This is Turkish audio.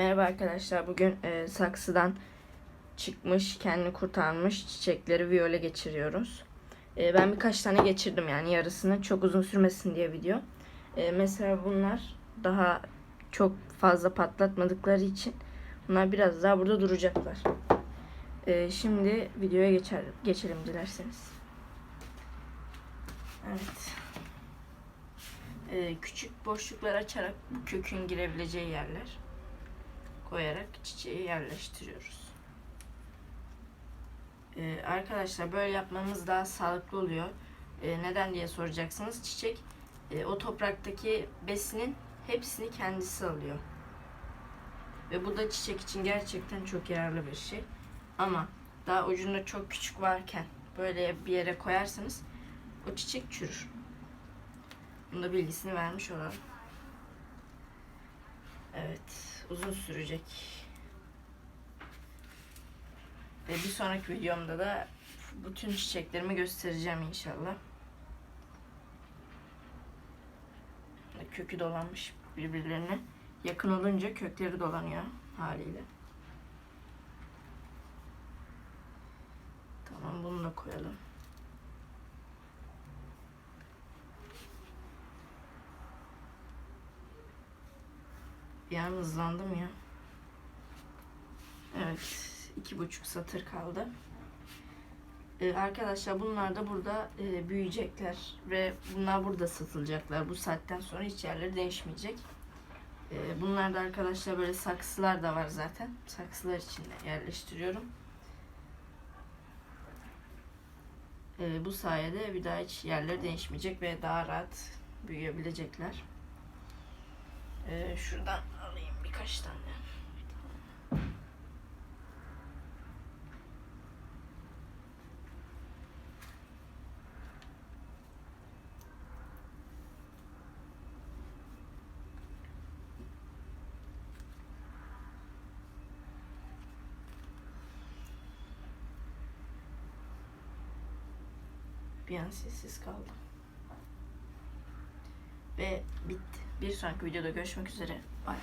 Merhaba arkadaşlar. Bugün e, saksıdan çıkmış, kendini kurtarmış çiçekleri viyole geçiriyoruz. E, ben birkaç tane geçirdim yani yarısını. Çok uzun sürmesin diye video. E, mesela bunlar daha çok fazla patlatmadıkları için bunlar biraz daha burada duracaklar. E, şimdi videoya geçer, geçelim dilerseniz. Evet. E, küçük boşluklar açarak kökün girebileceği yerler koyarak çiçeği yerleştiriyoruz. Ee, arkadaşlar böyle yapmamız daha sağlıklı oluyor. Ee, neden diye soracaksınız. Çiçek e, o topraktaki besinin hepsini kendisi alıyor. Ve bu da çiçek için gerçekten çok yararlı bir şey. Ama daha ucunda çok küçük varken böyle bir yere koyarsanız o çiçek çürür. Bunu da bilgisini vermiş olalım. Evet, uzun sürecek. Ve bir sonraki videomda da bütün çiçeklerimi göstereceğim inşallah. Kökü dolanmış birbirlerine. Yakın olunca kökleri dolanıyor haliyle. Tamam bunu da koyalım. Bir an hızlandım ya. Evet. iki buçuk satır kaldı. Ee, arkadaşlar bunlar da burada e, büyüyecekler ve bunlar burada satılacaklar. Bu saatten sonra hiç yerleri değişmeyecek. Ee, bunlar da arkadaşlar böyle saksılar da var zaten. Saksılar içinde yerleştiriyorum. Ee, bu sayede bir daha hiç yerleri değişmeyecek ve daha rahat büyüyebilecekler. Ee, şuradan alayım birkaç tane. Bir an sessiz kaldım. Ve bitti. Bir sonraki videoda görüşmek üzere. Bye.